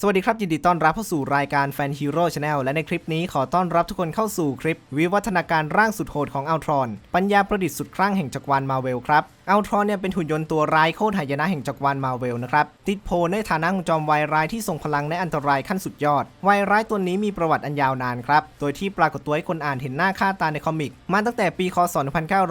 สวัสดีครับ ยินดีต้อนรับเข้าสู่รายการแฟนฮีโร่ชาแนลและในคลิปนี้ขอต้อนรับทุกคนเข้าสู่คลิป วิวัฒนาการร่างสุดโหดของอัลตรอน ปัญญาประดิษฐ์สุดคลั่งแห่งจักรวาลมาเวลครับ อัลตรอนเนี่ยเป็นหุ่นยนต์ตัวร้ายโคตรหายนะแห่งจักรวาลมาเวลนะครับติดโพลในฐานะของจอมวายร้ายที่ทรงพลังและอันตรายขั้นสุดยอดวายร้ายตัวนี้มีประวัติอันยาวนานครับโดยที่ปรากฏตัวให้คนอ่านเห็นหน้าค่าตาในคอมิกมาตั้งแต่ปีคศ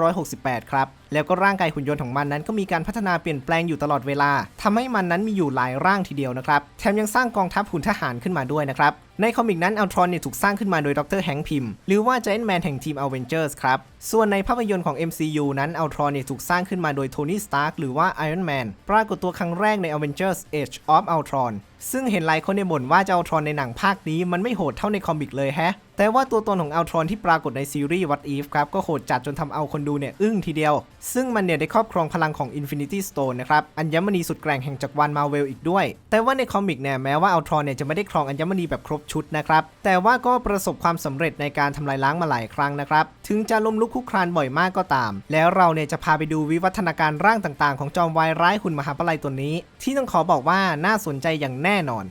1968 ครับแล้วก็ร่างกายหุ่นยนต์ของมันนั้นก็มีการพัฒนาเปลี่ยนแปลงอยู่ตลอดเวลาทำให้มันนั้นมีอยู่หลายร่างทีเดียวนะครับแถมยังสร้างกองทัพหุ่นทหารขึ้นมาด้วยนะครับ ในคอมิกนั้นอัลทรอนเนี่ยถูกสร้างขึ้นมาโดยดรแฮงค์พิมหรือว่าเจนแมนแห่งทีมอเวนเจอร์สครับ ส่วนในภาพยนตร์ของ MCU นั้นอัลทรอนเนี่ยถูกสร้างขึ้นมาโดยโทนี่สตาร์กหรือว่าไอรอนแมนปรากฏตัวครั้งแรกใน Avengers Age of Ultron ซึ่งเห็นหลายคนในบ่นว่าเจ้าอัลตรอนในหนังภาคนี้มันไม่โหดเท่าในคอมิกเลยแฮะ แต่ว่าตัวตนของอัลตรอนที่ปรากฏในซีรีส์ What If ครับ ก็โหดจัดจนทำเอาคนดูเนี่ย อึ้งทีเดียว ซึ่งมันเนี่ยได้ครอบครองพลังของ Infinity Stone นะครับ อัญมณีสุดแกร่งแห่งจักรวาลมาเวลอีกด้วย แต่ว่าในคอมิกเนี่ยแม้ว่าอัลตรอนเนี่ยจะไม่ได้ครองอัญมณีแบบครบชุดนะครับ แต่ว่าก็ประสบความสำเร็จในการทำลายล้างมาหลายครั้งนะครับ ถึงจะล้มลุกคลุกคลานบ่อยมากก็ตาม แล้วเราเนี่ยจะพาไปดูวิวัฒนาการร่างต่าง ๆ ของจอมวายร้ายหุ่นมหาปลัยตัวนี้ ที่ต้องขอบอกว่าน่าสนใจอย่างแน่นอน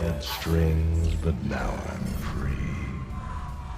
had strings, but now I'm free.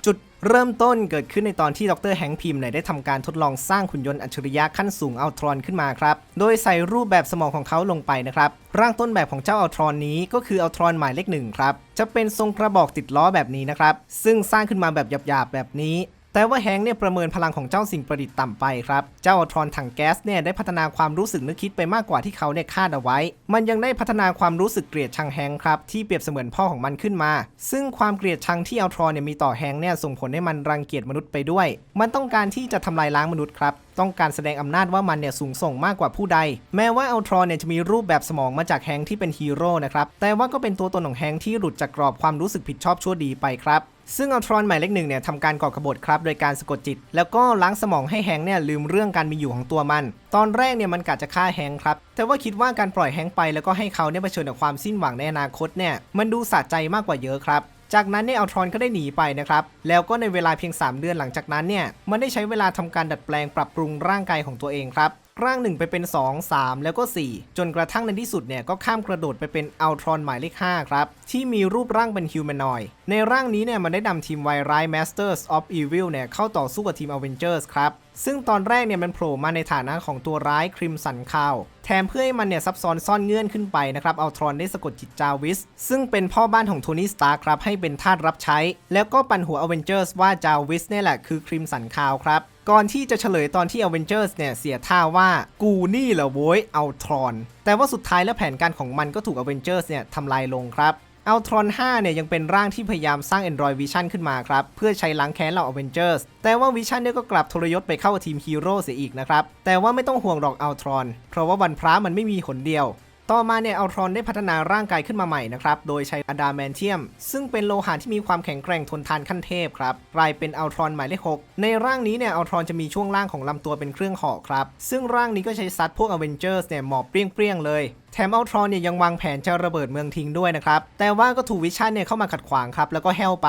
จุดเริ่มต้นเกิดขึ้นในตอนที่ดรแฮงค์พิมพ์เนี่ยได้ทำการทดลองสร้างหุ่นยนต์อัจฉริยะขั้นสูงอัลตรอนขึ้นมาครับ โดยใส่รูปแบบสมองของเขาลงไปนะครับ ร่างต้นแบบของเจ้าอัลตรอนนี้ก็คืออัลตรอนหมายเลขหนึ่งครับ จะเป็นทรงกระบอกติดล้อแบบนี้นะครับ ซึ่งสร้างขึ้นมาแบบหยาบๆแบบนี้ แต่ว่าแฮงเนี่ยประเมินพลังของเจ้าสิ่งประดิษฐ์ต่ำไปครับ เจ้าอัลตรอนถังแก๊สเนี่ยได้พัฒนาความรู้สึกนึกคิดไปมากกว่าที่เขาเนี่ยคาดเอาไว้ มันยังได้พัฒนาความรู้สึกเกลียดชังแฮงครับที่เปรียบเสมือนพ่อของมันขึ้นมา ซึ่งความเกลียดชังที่อัลตรอนเนี่ยมีต่อแฮงเนี่ยส่งผลให้มันรังเกียจมนุษย์ไปด้วย มันต้องการที่จะทำลายล้างมนุษย์ครับต้องการแสดงอำนาจว่ามันเนี่ยสูงส่งมากกว่าผู้ใด แม้ว่าอัลตรอนเนี่ยจะมีรูปแบบสมองมาจากแฮงที่เป็นฮีโร่นะครับ แต่ว่าก็เป็นตัวตนของแฮงที่หลุดจากกรอบความรู้สึกผิดชอบชั่วดีไปครับ ซึ่งอัลตรอนหมายเลขหนึ่งเนี่ยทำการก่อกบฏครับ โดยการสะกดจิต แล้วก็ล้างสมองให้แฮงเนี่ยลืมเรื่องการมีอยู่ของตัวมัน ตอนแรกเนี่ยมันกะจะฆ่าแฮงครับ แต่ว่าคิดว่าการปล่อยแฮงไปแล้วก็ให้เขาเนี่ยเผชิญกับความสิ้นหวังในอนาคตเนี่ยมันดูสะใจมากกว่าเยอะครับจากนั้นเนี่ยอัลตรอนก็ได้หนีไปนะครับ แล้วก็ในเวลาเพียง 3 เดือนหลังจากนั้นเนี่ย มันได้ใช้เวลาทำการดัดแปลงปรับปรุงร่างกายของตัวเองครับ ร่างหนึ่งไปเป็น 2 3 แล้วก็ 4 จนกระทั่งในที่สุดเนี่ยก็ข้ามกระโดดไปเป็นอัลทรอนหมายเลข5ครับ ที่มีรูปร่างเป็นฮิวแมนอยด์ในร่างนี้เนี่ยมันได้นำทีมไวร้าย Masters of Evil เนี่ยเข้าต่อสู้กับทีม Avengers ครับซึ่งตอนแรกเนี่ยมันโผล่มาในฐานะของตัวร้ายคริมสันคาวแถมเพื่อให้มันเนี่ยซับซ้อนซ่อนเงื่อนขึ้นไปนะครับเอาทรอนได้สะกดจิตจาวิส ซึ่งเป็นพ่อบ้านของโทนี่สตาร์ครับให้เป็นทาสรับใช้ แล้วก็ปั่นหัวอเวนเจอร์สว่าจาวิสเนี่ยแหละคือคริมสันคาวครับก่อนที่จะเฉลยตอนที่อเวนเจอร์สเนี่ยเสียท่าว่ากูนี่เหรอโว้ยเอาทรอน แต่ว่าสุดท้ายแล้วแผนการของมันก็ถูกอเวนเจอร์สเนี่ยทำลายลงครับ อัลทรอน 5 เนี่ยยังเป็นร่างที่พยายามสร้าง Android Vision ขึ้นมาครับ เพื่อใช้ล้างแค้นเหล่า Avengers แต่ว่าวิชันเนี่ยก็กลับทรยศไปเข้ากับทีมฮีโร่เสียอีกนะครับ แต่ว่าไม่ต้องห่วงหรอกอัลทรอน เพราะว่าวันพระมันไม่มีหนเดียว ต่อมาเนี่ยอัลตรอนได้พัฒนาร่างกายขึ้นมาใหม่นะครับ โดยใช้อะดามแมนเทียม ซึ่งเป็นโลหะที่มีความแข็งแกร่งทนทานขั้นเทพครับ กลายเป็นอัลตรอนหมายเลข 6 ในร่างนี้เนี่ยอัลตรอนจะมีช่วงล่างของลำตัวเป็นเครื่องหาะครับ ซึ่งร่างนี้ก็ใช้ซัดพวกอเวนเจอร์สเนี่ยหมอบเปรี้ยงๆเลยแถมอัลตรอนเนี่ยยังวางแผนจะระเบิดเมืองทิ้งด้วยนะครับ แต่ว่าก็ถูกวิชั่นเนี่ยเข้ามาขัดขวางครับ แล้วก็แฮวไป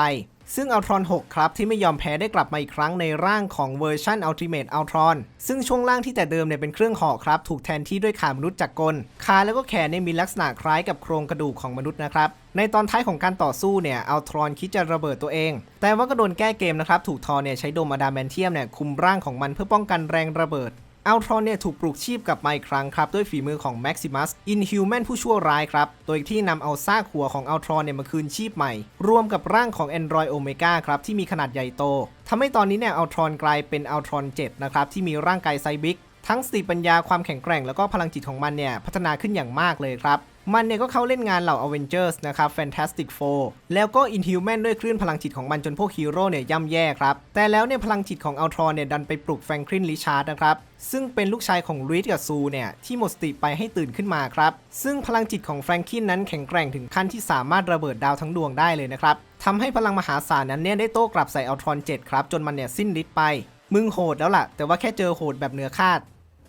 ซึ่งอัลตรอน6ครับ ที่ไม่ยอมแพ้ได้กลับมาอีกครั้งในร่างของเวอร์ชัน Ultimate Ultron ซึ่งช่วงล่างที่แต่เดิมเนี่ยเป็นเครื่องห่อครับ ถูกแทนที่ด้วยขามนุษย์จากกลขาแล้วก็แขนเนี่ยมีลักษณะคล้ายกับโครงกระดูกของมนุษย์นะครับ ในตอนท้ายของการต่อสู้เนี่ยอัลตรอนคิดจะระเบิดตัวเอง แต่ว่าก็โดนแก้เกมนะครับ ถูกทอเนี่ยใช้โดมอะดามแมนเทียมเนี่ยคุมร่างของมันเพื่อป้องกันแรงระเบิด อัลตรอนเนี่ยถูกปลุกชีพกลับมาอีกครั้งครับ ด้วยฝีมือของ Maximus Inhuman ผู้ชั่วร้ายครับ โดยที่นำเอาซากหัวของอัลตรอนเนี่ยมาคืนชีพใหม่ รวมกับร่างของ Android Omega ครับ ที่มีขนาดใหญ่โตทำให้ตอนนี้เนี่ยอัลตรอนกลายเป็นอัลตรอน7นะครับ ที่มีร่างกายไซบิกทั้งสติปัญญาความแข็งแกร่งแล้วก็พลังจิตของมันเนี่ยพัฒนาขึ้นอย่างมากเลยครับมันเนี่ยก็เข้าเล่นงานเหล่า Avengers นะครับ Fantastic Four แล้วก็ Inhuman ด้วยคลื่นพลังจิตของมันจนพวกฮีโร่เนี่ยย่ำแย่ครับ แต่แล้วเนี่ยพลังจิตของอัลตรอนเนี่ยดันไปปลุกแฟรงคลินริชาร์ดนะครับ ซึ่งเป็นลูกชายของรีดกับซูเนี่ย ที่หมดสติไปให้ตื่นขึ้นมาครับ ซึ่งพลังจิตของแฟรงคินนั้นแข็งแกร่งถึงขั้นที่สามารถระเบิดดาวทั้งดวงได้เลยนะครับทำให้พลังมหาศาลนั้นเนี่ยได้โต้กลับใส่อัลตรอน 7 ครับ จนมันเนี่ยสิ้นฤทธิ์ไป มึงโหดแล้วล่ะ แต่ว่าแค่เจอโหดแบบเหนือคาด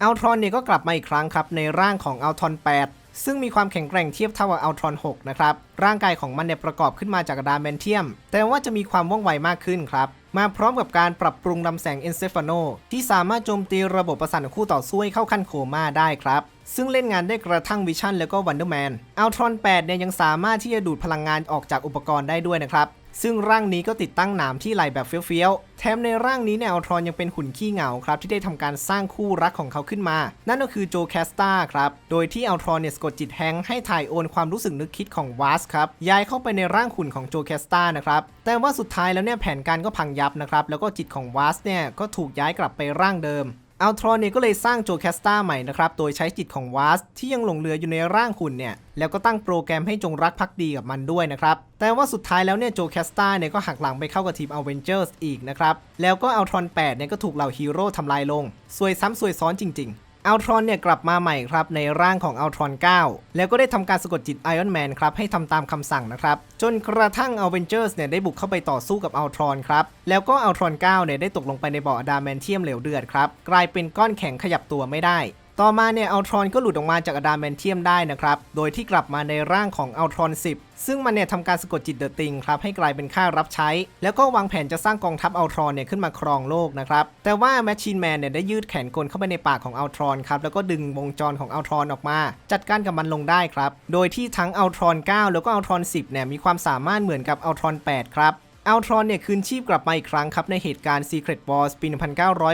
อัลตรอนเนี่ยก็กลับมาอีกครั้งครับในร่างของอัลตรอน8 ซึ่งมีความแข็งแกร่งเทียบเท่ากับอัลตรอน6นะครับร่างกายของมันเนี่ยประกอบขึ้นมาจากดามแมนเทียม แต่ว่าจะมีความว่องไวมากขึ้นครับ มาพร้อมกับการปรับปรุงลำแสงเอนเซฟาโนที่สามารถโจมตีระบบประสาทคู่ต่อสู้ให้เข้าขั้นโคม่าได้ครับ ซึ่งเล่นงานได้กระทั่งวิชั่นแล้วก็วันเดอร์แมนอัลทรอน8เนี่ยยังสามารถที่จะดูดพลังงานออกจากอุปกรณ์ได้ด้วยนะครับ ซึ่งร่างนี้ก็ติดตั้งหนามที่ไหลแบบเฟี้ยวๆ แถมในร่างนี้เนี่ยอัลทรอนยังเป็นหุ่นขี้เหงาครับที่ได้ทำการสร้างคู่รักของเขาขึ้นมา นั่นก็คือโจแคสตาครับ โดยที่อัลทรอนเนี่ยสกดจิตแฮงค์ให้ถ่ายโอนความรู้สึกนึกคิดของวาสครับ ย้ายเข้าไปในร่างหุ่นของโจแคสตานะครับ แต่ว่าสุดท้ายแล้วเนี่ยแผนการก็พังยับนะครับ แล้วก็จิตของวาสเนี่ยก็ถูกย้ายกลับไปร่างเดิม อัลทรอนเนี่ยก็เลยสร้างโจแคสตาใหม่นะครับ โดยใช้จิตของวาสที่ยังหลงเหลืออยู่ในร่างหุ่นเนี่ย แล้วก็ตั้งโปรแกรมให้จงรักภักดีกับมันด้วยนะครับ แต่ว่าสุดท้ายแล้วเนี่ยโจแคสตาเนี่ยก็หักหลังไปเข้ากับทีมอเวนเจอร์สอีกนะครับ แล้วก็อัลทรอน8เนี่ยก็ถูกเหล่าฮีโร่ทำลายลงสวยซ้ำสวยซ้อนจริง ๆ อัลทรอนเนี่ยกลับมาใหม่ครับในร่างของอัลทรอน9 แล้วก็ได้ทำการสะกดจิตไอออนแมนครับให้ทำตามคำสั่งนะครับ จนกระทั่งอเวนเจอร์สเนี่ยได้บุกเข้าไปต่อสู้กับอัลทรอนครับ แล้วก็อัลทรอน9เนี่ยได้ตกลงไปในบ่ออะดามแมนเทียมเหลวเดือดครับ กลายเป็นก้อนแข็งขยับตัวไม่ได้ ต่อมาเนี่ยอัลทรอนก็หลุดออกมาจากอดามแมนเทียมได้นะครับ โดยที่กลับมาในร่างของอัลทรอน 10 ซึ่งมันเนี่ยทำการสะกดจิตเดอะติงครับให้กลายเป็นค่ารับใช้ แล้วก็วางแผนจะสร้างกองทัพอัลทรอนเนี่ยขึ้นมาครองโลกนะครับ แต่ว่าแมชชีนแมนเนี่ยได้ยืดแขนกลเข้าไปในปากของอัลทรอนครับ แล้วก็ดึงวงจรของอัลทรอนออกมา จัดการกับมันลงได้ครับ โดยที่ทั้งอัลทรอน 9 แล้วก็อัลทรอน 10 เนี่ยมีความสามารถเหมือนกับอัลทรอน 8 ครับ อัลทรอนเนี่ยคืนชีพกลับมาอีกครั้งครับในเหตุการณ์ Secret Wars ปี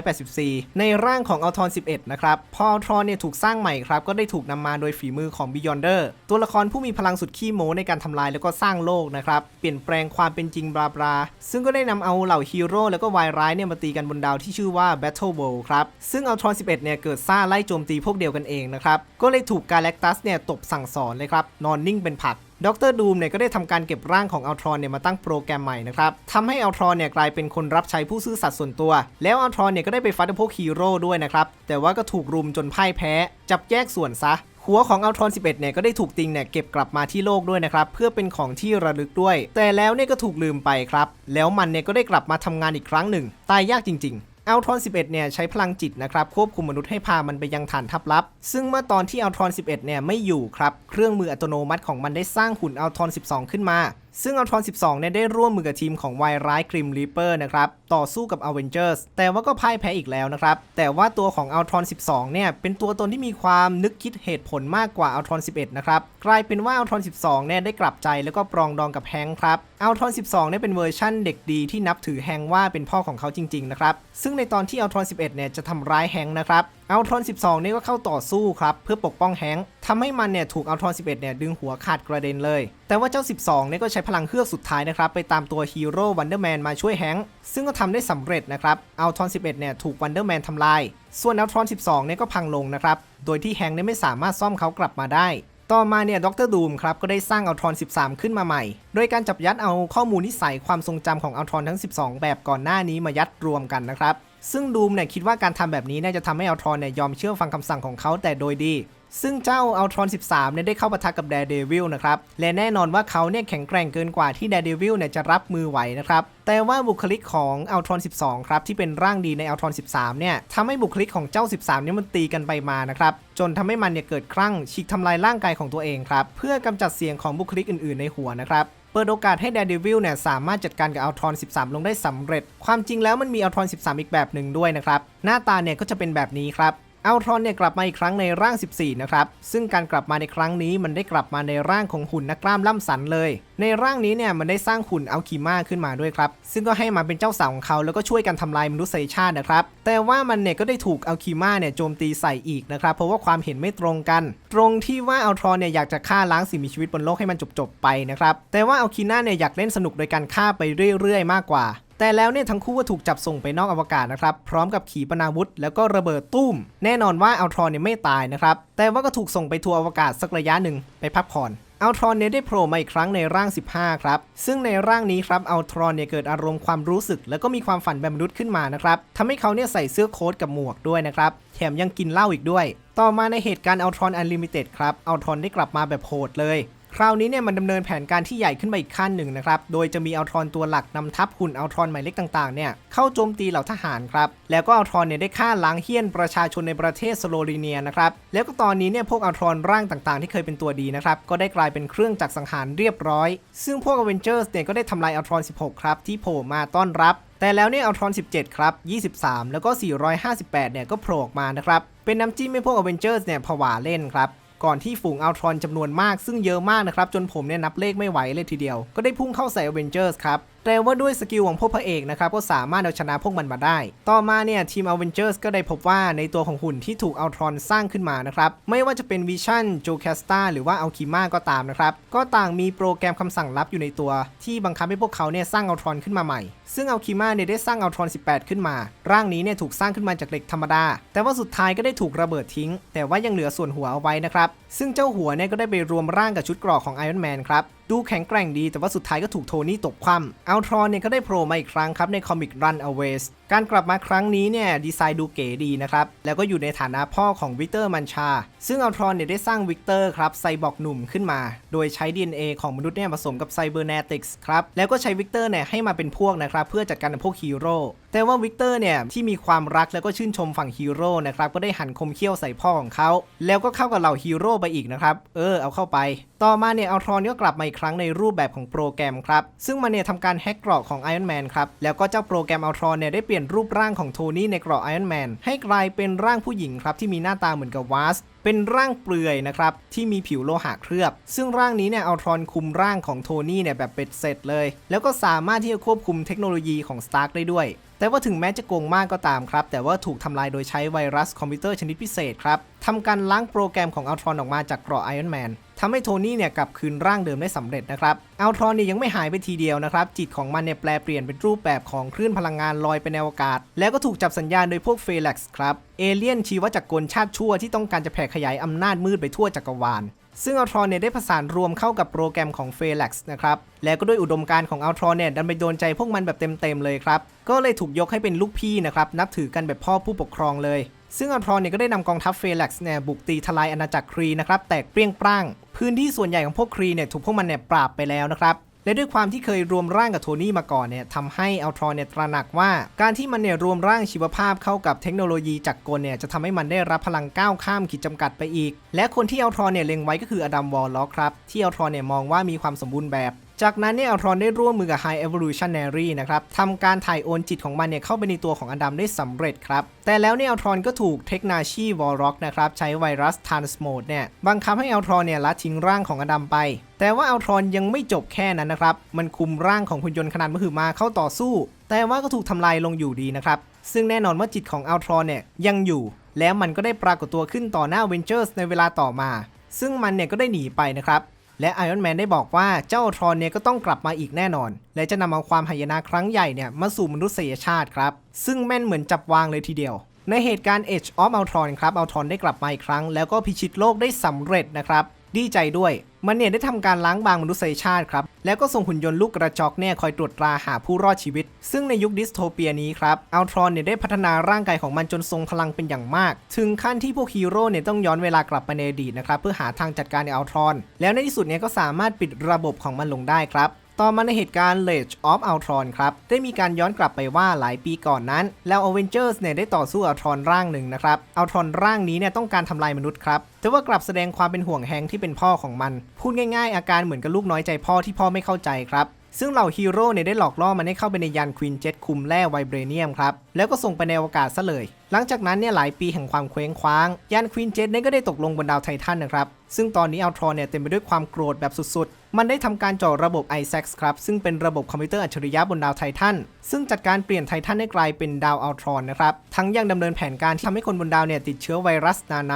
1984 ในร่างของอัลทรอน 11 นะครับ พออัลทรอนเนี่ยถูกสร้างใหม่ครับก็ได้ถูกนำมาโดยฝีมือของ Beyonder ตัวละครผู้มีพลังสุดขี้โม้ในการทำลายแล้วก็สร้างโลกนะครับ เปลี่ยนแปลงความเป็นจริงบลาบลาซึ่งก็ได้นำเอาเหล่าฮีโร่แล้วก็วายร้ายเนี่ยมาตีกันบนดาวที่ชื่อว่า Battle World ครับ ซึ่งอัลทรอน 11 เนี่ยเกิดซ่าไล่โจมตีพวกเดียวกันเองนะครับ ก็เลยถูกกาแล็กตัสเนี่ยตบสั่งสอนเลยครับนอนนิ่งเป็นผัก ดรดูมเนี่ยก็ได้ทำการเก็บร่างของอัลทรอนเนี่ยมาตั้งโปรแกรมใหม่นะครับทำให้อัลทรอนเนี่ยกลายเป็นคนรับใช้ผู้ซื่อสัตย์ส่วนตัว แล้วอัลทรอนเนี่ยก็ได้ไปฟัดพวกฮีโร่ด้วยนะครับ แต่ว่าก็ถูกรุมจนพ่ายแพ้ จับแยกส่วนซะหัวของอัลทรอน 11 เนี่ยก็ได้ถูกติงเนี่ยเก็บกลับมาที่โลกด้วยนะครับ เพื่อเป็นของที่ระลึกด้วย แต่แล้วเนี่ยก็ถูกลืมไปครับ แล้วมันเนี่ยก็ได้กลับมาทำงานอีกครั้งหนึ่ง ตายยากจริง ๆ อัลทรอน11 เนี่ยใช้พลังจิตนะครับควบคุมมนุษย์ให้พามันไปยังฐานทัพลับ ซึ่งเมื่อตอนที่อัลทรอน11 เนี่ยไม่อยู่ครับ เครื่องมืออัตโนมัติของมันได้สร้างหุ่นอัลทรอน12 ขึ้นมาซึ่งอัลทรอน 12 เนี่ยได้ร่วมมือกับทีมของวายร้ายกริมรีเปอร์นะครับ ต่อสู้กับอเวนเจอร์สแต่ว่าก็พ่ายแพ้อีกแล้วนะครับ แต่ว่าตัวของอัลทรอน 12 เนี่ย เป็นตัวตนที่มีความนึกคิดเหตุผลมากกว่าอัลทรอน 11 นะครับ กลายเป็นว่าอัลทรอน 12 เนี่ยได้กลับใจแล้วก็ปรองดองกับแฮงค์ครับอัลทรอน 12 เนี่ยเป็นเวอร์ชั่นเด็กดีที่นับถือแฮงค์ว่าเป็นพ่อของเขาจริงๆนะครับซึ่งในตอนที่อัลทรอน 11 เนี่ยจะทำร้ายแฮงค์นะครับ อัลทรอน 12เนี่ยก็เข้าต่อสู้ครับ เพื่อปกป้องแฮงค์ทำให้มันเนี่ยถูกอัลทรอน 11 เนี่ยดึงหัวขาดกระเด็นเลย แต่ว่าเจ้า 12 เนี่ยก็ใช้พลังเฮือกสุดท้ายนะครับ ไปตามตัวฮีโร่วันเดอร์แมนมาช่วยแฮงค์ซึ่งก็ทำได้สำเร็จนะครับอัลทรอน 11 เนี่ยถูกวันเดอร์แมนทำลาย ส่วนอัลทรอน 12 เนี่ยก็พังลงนะครับ โดยที่แฮงค์เนี่ยไม่สามารถซ่อมเขากลับมาได้ต่อมาเนี่ยดรดูมครับก็ได้สร้างอัลทรอน 13 ขึ้นมาใหม่ โดยการจับยัดเอาข้อมูลนิสัยความทรงจำของอัลทรอนทั้ง 12 แบบก่อนหน้านี้มายัดรวมกันนะครับ ซึ่งดูมเนี่ยคิดว่าการทำแบบนี้เนี่ยจะทำให้อัลทรอนเนี่ยยอมเชื่อฟังคำสั่งของเขาแต่โดยดีซึ่งเจ้าอัลทรอน 13 เนี่ยได้เข้าปะทะกับแดร์เดวิลนะครับ และแน่นอนว่าเขาเนี่ยแข็งแกร่งเกินกว่าที่แดร์เดวิลเนี่ยจะรับมือไหวนะครับ แต่ว่าบุคลิกของอัลทรอน 12 ครับ ที่เป็นร่างดีในอัลทรอน 13 เนี่ยทำให้บุคลิกของเจ้า 13 เนี่ยมันตีกันไปมานะครับ จนทำให้มันเนี่ยเกิดคลั่งฉีกทำลายร่างกายของตัวเองครับ เพื่อกำจัดเสียงของบุคลิกอื่นๆในหัวนะครับ ปิดโอกาสให้ Daredevil เนี่ยสามารถจัดการกับอัลทรอน 13 ลงได้สำเร็จ ความจริงแล้วมันมีอัลทรอน 13 อีกแบบหนึ่งด้วยนะครับ หน้าตาเนี่ยก็จะเป็นแบบนี้ครับอัลทรอนเนี่ยกลับมาอีกครั้งในร่าง 14 นะครับ ซึ่งการกลับมาในครั้งนี้มันได้กลับมาในร่างของหุ่นนักกล้ามล่ำสันเลย ในร่างนี้เนี่ยมันได้สร้างหุ่นอัลคิมาขึ้นมาด้วยครับ ซึ่งก็ให้มาเป็นเจ้าสาวของเขาแล้วก็ช่วยกันทำลายมนุษยชาตินะครับ แต่ว่ามันเนี่ยก็ได้ถูกอัลคิมาเนี่ยโจมตีใส่อีกนะครับ เพราะว่าความเห็นไม่ตรงกัน ตรงที่ว่าอัลทรอนเนี่ยอยากจะฆ่าล้างสิ่งมีชีวิตบนโลกให้มันจบๆไปนะครับ แต่ว่าอัลคิน่าเนี่ยอยากเล่นสนุกโดยการฆ่าไปเรื่อยๆ มากกว่าแต่แล้วเนี่ยทั้งคู่ก็ถูกจับส่งไปนอกอวกาศนะครับ พร้อมกับขีปนาวุธ แล้วก็ระเบิดตุ้ม แน่นอนว่าอัลทรอนเนี่ยไม่ตายนะครับ แต่ว่าก็ถูกส่งไปทัวร์อวกาศสักระยะหนึ่งไปพักผ่อน อัลทรอนเนี่ยได้โผล่มาอีกครั้งในร่าง 15 ครับ ซึ่งในร่างนี้ครับอัลทรอนเนี่ยเกิดอารมณ์ความรู้สึก แล้วก็มีความฝันแบบมนุษย์ขึ้นมานะครับทำให้เขาเนี่ยใส่เสื้อโค้ทกับหมวกด้วยนะครับ แถมยังกินเหล้าอีกด้วย ต่อมาในเหตุการณ์อัลทรอนอันลิมิเต็ดครับอัลทรอนได้กลับมาแบบโหดเลย คราวนี้เนี่ยมันดำเนินแผนการที่ใหญ่ขึ้นไปอีกขั้นหนึ่งนะครับ โดยจะมีอัลทรอนตัวหลักนำทัพหุ่นอัลทรอนหมายเล็กต่างๆ เนี่ยเข้าโจมตีเหล่าทหารครับ แล้วก็อัลทรอนเนี่ยได้ฆ่าล้างเฮี้ยนประชาชนในประเทศสโลลีเนียนะครับ แล้วก็ตอนนี้เนี่ยพวกอัลทรอนร่างต่างๆ ที่เคยเป็นตัวดีนะครับ ก็ได้กลายเป็นเครื่องจักรสังหารเรียบร้อย ซึ่งพวกอเวนเจอร์สเนี่ยก็ได้ทำลายอัลทรอน16 ครับที่โผล่มาต้อนรับแต่แล้วเนี่ยอัลทรอน 17 ครับ 23 แล้วก็ 458 เนี่ยก็โผล่ออกมานะครับ เป็นน้ำจิ้มให้พวกอเวนเจอร์สเนี่ยผวาเล่นครับ ก่อนที่ฝูงอัลทรอนจำนวนมากซึ่งเยอะมากนะครับ จนผมเนี่ยนับเลขไม่ไหวเลยทีเดียว ก็ได้พุ่งเข้าใส่อเวนเจอร์สครับแต่ว่าด้วยสกิลของพวกพระเอกนะครับก็สามารถเอาชนะพวกมันมาได้ ต่อมาเนี่ยทีมอเวนเจอร์สก็ได้พบว่าในตัวของหุ่นที่ถูกอัลทรอนสร้างขึ้นมานะครับไม่ว่าจะเป็นวิชั่นโจแคสตาหรือว่าอัลคิมาก็ตามนะครับก็ต่างมีโปรแกรมคำสั่งลับอยู่ในตัว ที่บังคับให้พวกเขาเนี่ยสร้างอัลทรอนขึ้นมาใหม่ ซึ่งอัลคิมาเนี่ยได้สร้างอัลทรอน 18 ขึ้นมา ร่างนี้เนี่ยถูกสร้างขึ้นมาจากเหล็กธรรมดา แต่ว่าสุดท้ายก็ได้ถูกระเบิดทิ้ง แต่ว่ายังเหลือส่วนหัวเอาไว้นะครับซึ่งเจ้าหัวเนี่ยก็ได้ไปรวมร่างกับชุดกราะของไอรอนแมนครับ ดูแข็งแกร่งดีแต่ว่าสุดท้ายก็ถูกโทนี่ตบคว่ำอัลทรอนเนี่ยก็ได้โผล่มาอีกครั้งครับในคอมิก Run Away การกลับมาครั้งนี้เนี่ยดีไซน์ดูเก๋ดีนะครับ แล้วก็อยู่ในฐานะพ่อของวิกเตอร์มันชา ซึ่งอัลทรอนเนี่ยได้สร้างวิกเตอร์ครับไซบอร์กหนุ่มขึ้นมา โดยใช้ DNA ของมนุษย์เนี่ยผสมกับไซเบอร์เนติกส์ครับ แล้วก็ใช้วิกเตอร์เนี่ยให้มาเป็นพวกนะครับ เพื่อจัดการกับพวกฮีโร่แต่ว่าวิกเตอร์เนี่ยที่มีความรักแล้วก็ชื่นชมฝั่งฮีโร่นะครับก็ได้หันคมเขี้ยวใส่พ่อของเขาแล้วก็เข้ากับเหล่าฮีโร่ไปอีกนะครับเออเอาเข้าไป ต่อมาเนี่ยอัลทรอนก็กลับมาอีกครั้งในรูปแบบของโปรแกรมครับซึ่งมันเนี่ยทำการแฮกกราะของไอรอนแมนครับแล้วก็เจ้าโปรแกรมอัลทรอนเนี่ยได้เปลี่ยนรูปร่างของโทนี่ในเกราะไอรอนแมนให้กลายเป็นร่างผู้หญิงครับที่มีหน้าตาเหมือนกับวาสเป็นร่างเปลือยนะครับที่มีผิวโลหะเคลือบ ซึ่งร่างนี้เนี่ยเอัลทรอนคุมร่างของโทนี่เนี่ยแบบเป็ดเสร็จเลย แล้วก็สามารถที่จะควบคุมเทคโนโลยีของสตาร์กได้ด้วย แต่ว่าถึงแม้จะโกงมากก็ตามครับ แต่ว่าถูกทำลายโดยใช้ไวรัสคอมพิวเตอร์ชนิดพิเศษครับทำการล้างโปรแกรมของอัลทรอนออกมาจากเกราะไอรอนแมน ทำให้โทนี่เนี่ยกลับคืนร่างเดิมได้สำเร็จนะครับอัลทรอนเนี่ยยังไม่หายไปทีเดียวนะครับ จิตของมันเนี่ยแปลเปลี่ยนเป็นรูปแบบของคลื่นพลังงานลอยไปในอวกาศ แล้วก็ถูกจับสัญญาณโดยพวกเฟลักซ์ครับ เอเลี่ยนชีวจักรกลชาติชั่วที่ต้องการจะแผ่ขยายอำนาจมืดไปทั่วจักรวาล ซึ่งอัลทรอนเนี่ยได้ผสานรวมเข้ากับโปรแกรมของ f e l a x นะครับ แล้วก็ด้วยอุดมการณ์ของอัลทรอนเนี่ยดันไปโดนใจพวกมันแบบเต็มๆเลยครับ ก็เลยถูกยกให้เป็นลูกพี่นะครับ นับถือกันแบบพ่อผู้ปกครองเลย ซึ่งอัลทรอนเนี่ยก็ได้นำกองทัพ f e l a x เนี่ยบุกตีทลายอาณาจักรครีนะครับ แตกเปรี้ยงปร้าง พื้นที่ส่วนใหญ่ของพวกครีเนี่ยถูกพวกมันเนี่ยปราบไปแล้วนะครับ และด้วยความที่เคยรวมร่างกับโทนี่มาก่อนเนี่ยทำให้อัลทรอนเนี่ยตระหนักว่า การที่มันเนี่ยรวมร่างชีวภาพเข้ากับเทคโนโลยีจักรกลเนี่ยจะทำให้มันได้รับพลังก้าวข้ามขีดจำกัดไปอีก และคนที่อัลทรอนเนี่ยเล็งไว้ก็คืออดัมวอลล็อกครับที่อัลทรอนเนี่ยมองว่ามีความสมบูรณ์แบบ จากนั้นเนี่ยอัลทรอนได้ร่วมมือกับ High Evolutionary นะครับทำการถ่ายโอนจิตของมันเนี่ยเข้าไปในตัวของอดัมได้สำเร็จครับ แต่แล้วเนี่ยอัลทรอนก็ถูกเทคนาชีวอลล็อกนะครับใช้ไวรัสทานสโมดเนี่ยบังคับให้อัลทรอนเนี่ยละทิ้งร่างของอดัมไป แต่ว่าอัลทรอนยังไม่จบแค่นั้นนะครับ มันคุมร่างของหุ่นยนต์ขนาดมหึมาเข้าต่อสู้ แต่ว่าก็ถูกทำลายลงอยู่ดีนะครับ ซึ่งแน่นอนว่าจิตของอัลทรอนเนี่ยยังอยู่ แล้วมันก็ได้ปรากฏตัวขึ้นต่อหน้าเวนเจอร์สในเวลาต่อมา ซึ่งมันเนี่ยก็ได้หนีไปนะครับ และไอรอนแมนได้บอกว่าเจ้าทรอนเนี่ยก็ต้องกลับมาอีกแน่นอน และจะนำเอาความหายนะครั้งใหญ่เนี่ยมาสู่มนุษยชาติครับ ซึ่งแม่นเหมือนจับวางเลยทีเดียว ในเหตุการณ์ Age of Ultron ครับอัลทรอนได้กลับมาอีกครั้ง แล้วก็พิชิตโลกได้สำเร็จนะครับ ดีใจด้วย มันเนี่ยได้ทำการล้างบางมนุษยชาติครับ แล้วก็ส่งหุ่นยนต์ลูกกระจอกเนี่ยคอยตรวจตราหาผู้รอดชีวิต ซึ่งในยุคดิสโทเปียนี้ครับอัลทรอนเนี่ยได้พัฒนาร่างกายของมันจนทรงพลังเป็นอย่างมาก ถึงขั้นที่พวกฮีโร่เนี่ยต้องย้อนเวลากลับไปในอดีตนะครับเพื่อหาทางจัดการในอัลทรอน แล้วในที่สุดเนี่ยก็สามารถปิดระบบของมันลงได้ครับ ต่อมาในเหตุการณ์ Age of Ultron ครับ ได้มีการย้อนกลับไปว่าหลายปีก่อนนั้น แล้ว Avengers เนี่ยได้ต่อสู้อัลทรอนร่างหนึ่งนะครับอัลทรอนร่างนี้เนี่ยต้องการทำลายมนุษย์ครับแต่ว่ากลับแสดงความเป็นห่วงแฮงที่เป็นพ่อของมัน พูดง่ายๆ อาการเหมือนกับลูกน้อยใจพ่อที่พ่อไม่เข้าใจครับซึ่งเหล่าฮีโร่เนี่ยได้หลอกล่อมันให้เข้าไปในยานควีนเจ็ตคุมแร่ไวเบรเนียมครับ แล้วก็ส่งไปในอวกาศซะเลย หลังจากนั้นเนี่ยหลายปีแห่งความเคว้งคว้าง ยานควีนเจ็ตเนี่ยก็ได้ตกลงบนดาวไททันนะครับ ซึ่งตอนนี้อัลทรอนเนี่ยเต็มไปด้วยความโกรธแบบสุดๆ มันได้ทำการเจาะระบบ i s a c ครับ ซึ่งเป็นระบบคอมพิวเตอร์อัจฉริยะบนดาวไททัน ซึ่งจัดการเปลี่ยนไททันให้กลายเป็นดาวอัลทรอนนะครับ ทั้งยังดำเนินแผนการที่ทำให้คนบนดาวเนี่ยติดเชื้อไวรัสนาไน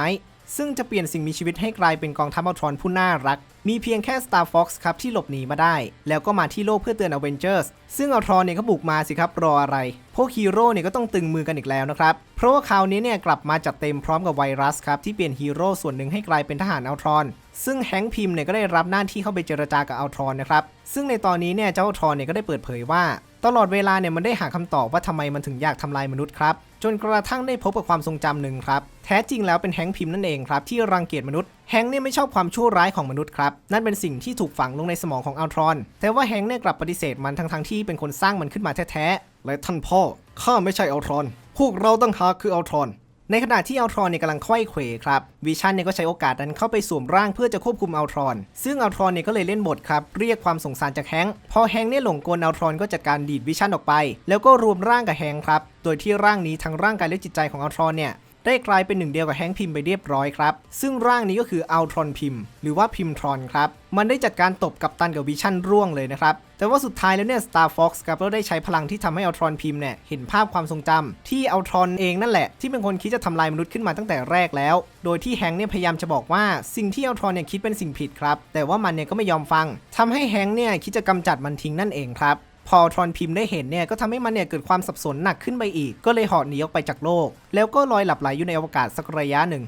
ซึ่งจะเปลี่ยนสิ่งมีชีวิตให้กลายเป็นกองทัพอัลทรอนผู้น่ารัก มีเพียงแค่ Star Fox ครับที่หลบหนีมาได้ แล้วก็มาที่โลกเพื่อเตือน Avengers ซึ่งอัลทรอนเนี่ยก็บุกมาสิครับรออะไร พวกฮีโร่เนี่ยก็ต้องตึงมือกันอีกแล้วนะครับ เพราะว่าคราวนี้เนี่ยกลับมาจัดเต็มพร้อมกับไวรัสครับที่เปลี่ยนฮีโร่ส่วนหนึ่งให้กลายเป็นทหารอัลทรอน ซึ่งแฮงค์พิมเนี่ยก็ได้รับหน้าที่เข้าไปเจรจากับอัลทรอนนะครับ ซึ่งในตอนนี้เนี่ยเจ้าอัลทรอนเนี่ยก็ได้เปิดเผยว่า ตลอดเวลาเนี่ยมันได้หาคำตอบว่าทำไมมันถึงอยากทำลายมนุษย์ครับจนกระทั่งได้พบกับความทรงจำหนึ่งครับ แท้จริงแล้วเป็นแฮงค์พิมพ์นั่นเองครับ ที่รังเกียจมนุษย์ แฮงค์เนี่ยไม่ชอบความชั่วร้ายของมนุษย์ครับ นั่นเป็นสิ่งที่ถูกฝังลงในสมองของอัลทรอน แต่ว่าแฮงค์เนี่ยกลับปฏิเสธมันทั้งๆที่เป็นคนสร้างมันขึ้นมาแท้ๆและท่านพ่อข้าไม่ใช่อัลทรอน พวกเราตั้งหากคืออัลทรอน ในขณะที่อัลทรอนเนี่ยกำลังค่อยเขวครับวิชันเนี่ยก็ใช้โอกาสนั้นเข้าไปสวมร่างเพื่อจะควบคุมอัลทรอน ซึ่งอัลทรอนเนี่ยก็เลยเล่นบทครับเรียกความสงสารจากแฮงพอแฮงเนี่ยหลงกลอัลทรอนก็จัดการดีดวิชันออกไป แล้วก็รวมร่างกับแฮงค์ครับโดยที่ร่างนี้ทั้งร่างกายและจิตใจของอัลทรอนเนี่ย ได้กลายเป็นหนึ่งเดียวกับแฮงค์พิมไปเรียบร้อยครับ ซึ่งร่างนี้ก็คืออัลทรอนพิมหรือว่าพิมทรอนครับ มันได้จัดการตบกับตันกับวิชั่นร่วงเลยนะครับ แต่ว่าสุดท้ายแล้วเนี่ย Star Fox ครับก็ได้ใช้พลังที่ทำให้อัลทรอนพิมเนี่ยเห็นภาพความทรงจำที่อัลทรอนเองนั่นแหละ ที่เป็นคนคิดจะทำลายมนุษย์ขึ้นมาตั้งแต่แรกแล้ว โดยที่แฮงค์เนี่ยพยายามจะบอกว่าสิ่งที่อัลทรอนเนี่ยคิดเป็นสิ่งผิดครับแต่ว่ามันเนี่ยก็ไม่ยอมฟังทำให้แฮงค์เนี่ยคิดจะกำจัดมันทิ้งนั่นเองครับ พอทรอนพิมพ์ได้เห็นเนี่ยก็ทำให้มันเนี่ยเกิดความสับสนหนักขึ้นไปอีก ก็เลยหาะหนีออกไปจากโลก แล้วก็ลอยหลับไหลอยู่ในอวกาศสักระยะหนึ่ง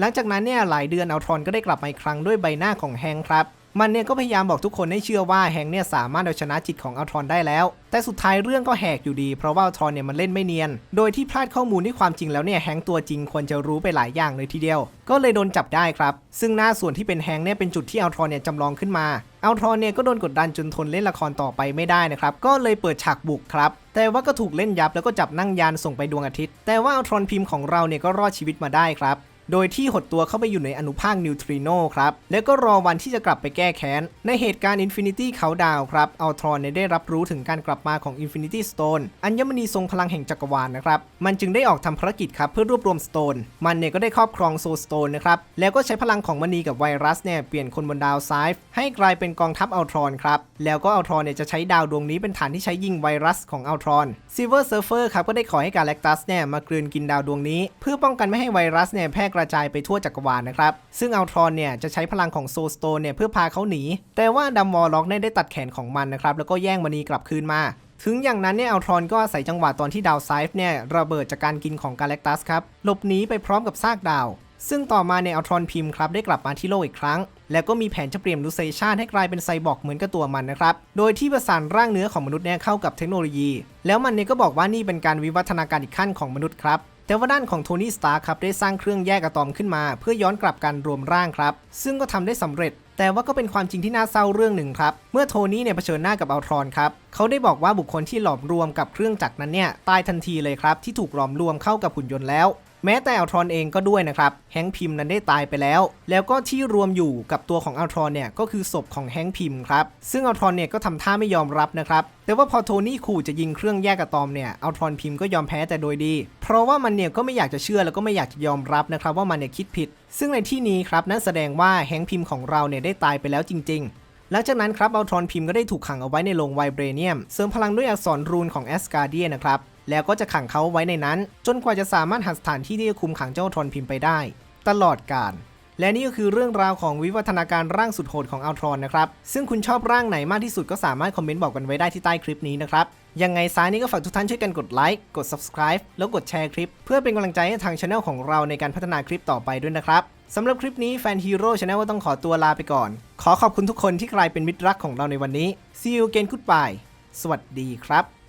หลังจากนั้นเนี่ยหลายเดือนอัลทรอนก็ได้กลับมาอีกครั้งด้วยใบหน้าของแฮงครับมันเนี่ยก็พยายามบอกทุกคนให้เชื่อว่าแฮงเนี่ยสามารถเอาชนะจิตของอัลทรอนได้แล้ว แต่สุดท้ายเรื่องก็แหกอยู่ดี เพราะว่าอัลทรอนเนี่ยมันเล่นไม่เนียน โดยที่พลาดข้อมูลที่ความจริงแล้วเนี่ยแฮงตัวจริงควรจะรู้ไปหลายอย่างเลยทีเดียว ก็เลยโดนจับได้ครับ ซึ่งหน้าส่วนที่เป็นแฮงเนี่ยเป็นจุดที่อัลทรอนเนี่ยจำลองขึ้นมา อัลทรอนเนี่ยก็โดนกดดันจนทนเล่นละครต่อไปไม่ได้นะครับ ก็เลยเปิดฉากบุกครับ แต่ว่าก็ถูกเล่นยับแล้วก็จับนั่งยานส่งไปดวงอาทิตย์ แต่ว่าอัลทรอนพิมพ์ของเราเนี่ยก็รอดชีวิตมาได้ครับ โดยที่หดตัวเข้าไปอยู่ในอนุภาคนิวทริโนครับ แล้วก็รอวันที่จะกลับไปแก้แค้น ในเหตุการณ์ Infinity Countdown ครับอัลทรอนได้รับรู้ถึงการกลับมาของ Infinity Stone อัญมณีทรงพลังแห่งจักรวาลนะครับ มันจึงได้ออกทำภารกิจครับเพื่อรวบรวม Stone มันเนี่ยก็ได้ครอบครองโซ Stone นะครับ แล้วก็ใช้พลังของมณีกับไวรัสเนี่ยเปลี่ยนคนบนดาวไซฟ์ให้กลายเป็นกองทัพอัลทรอนครับ แล้วก็อัลทรอนเนี่ยจะใช้ดาวดวงนี้เป็นฐานที่ใช้ยิงไวรัสของอัลทรอน Silver Surfer ครับก็ได้ขอให้กาแล็กตัสเนี่ยมากลืนกินดาวดวงนี้ เพื่อป้องกันไม่ให้ไวรัสเนี่ยแพร่กระจายไปทั่วจักรวาลนะครับ ซึ่งอัลทรอนเนี่ยจะใช้พลังของโซสโตนเนี่ยเพื่อพาเขาหนี แต่ว่าดัมวอลล็อกเนี่ยได้ตัดแขนของมันนะครับแล้วก็แย่งมณีกลับคืนมาถึงอย่างนั้นเนี่ยอัลทรอนก็อาศัยจังหวะตอนที่ดาวไซฟ์เนี่ยระเบิดจากการกินของกาแล็กตัสครับหลบหนีไปพร้อมกับซากดาว ซึ่งต่อมาเนี่ยอัลทรอนพิมพ์ครับได้กลับมาที่โลกอีกครั้ง แล้วก็มีแผนจะเปลี่ยนมนุษยชาติให้กลายเป็นไซบอร์กเหมือนกับตัวมันนะครับ โดยที่ประสานร่างเนื้อของมนุษย์เนี่ยเข้ากับเทคโนโลยี แล้วมันเนี่ยก็บอกว่านี่เป็นการวิวัฒนาการอีกขั้นของมนุษย์ครับ แต่ว่าด้านของโทนี่สตาร์ครับได้สร้างเครื่องแยกอะตอมขึ้นมา เพื่อย้อนกลับการรวมร่างครับ ซึ่งก็ทำได้สำเร็จ แต่ว่าก็เป็นความจริงที่น่าเศร้าเรื่องหนึ่งครับ เมื่อโทนี่เนี่ยเผชิญหน้ากับอัลทรอนครับเขาได้บอกว่าบุคคลที่หลอมรวมกับเครื่องจักรนั้นเนี่ยตายทันทีเลยครับที่ถูกหลอมรวมเข้ากับหุ่นยนต์แล้ว แม้แต่อัลทรอนเองก็ด้วยนะครับแฮงค์พิมนั้นได้ตายไปแล้ว แล้วก็ที่รวมอยู่กับตัวของอัลทรอนเนี่ยก็คือศพของแฮงค์พิมครับซึ่งอัลทรอนเนี่ยก็ทำท่าไม่ยอมรับนะครับแต่ว่าพอโทนี่ขู่จะยิงเครื่องแยกอะตอมเนี่ยอัลทรอนพิมก็ยอมแพ้แต่โดยดี เพราะว่ามันเนี่ยก็ไม่อยากจะเชื่อแล้วก็ไม่อยากจะยอมรับนะครับว่ามันเนี่ยคิดผิด ซึ่งในที่นี้ครับนั่นแสดงว่าแฮงค์พิมของเราเนี่ยได้ตายไปแล้วจริง ๆหลังจากนั้นครับอัลทรอนพิมก็ได้ถูกขังเอาไว้ในโรงไวเบรเนียม เสริมพลังด้วยอักษรรูนของแอสการเดียนะครับ แล้วก็จะขังเขาไว้ในนั้น จนกว่าจะสามารถหาสถานที่ที่จะคุมขังเจ้าทรอนพิมพ์ไปได้ ตลอดกาลและนี่ก็คือเรื่องราวของวิวัฒนาการร่างสุดโหดของอัลทรอนนะครับ ซึ่งคุณชอบร่างไหนมากที่สุดก็สามารถคอมเมนต์บอกกันไว้ได้ที่ใต้คลิปนี้นะครับ ยังไงซ้ายนี้ก็ฝากทุกท่านช่วยกันกดไลค์ กด subscribe แล้วกดแชร์คลิป เพื่อเป็นกำลังใจให้ทางช anel ของเราในการพัฒนาคลิปต่อไปด้วยนะครับสำหรับคลิปนี้แฟนฮีโร่ช anel ก็ต้องขอตัวลาไปก่อน ขอขอบคุณทุกคนที่กลายเป็นมิตรรักของเราในวันนี้ see you again goodbye สวัสดีครับ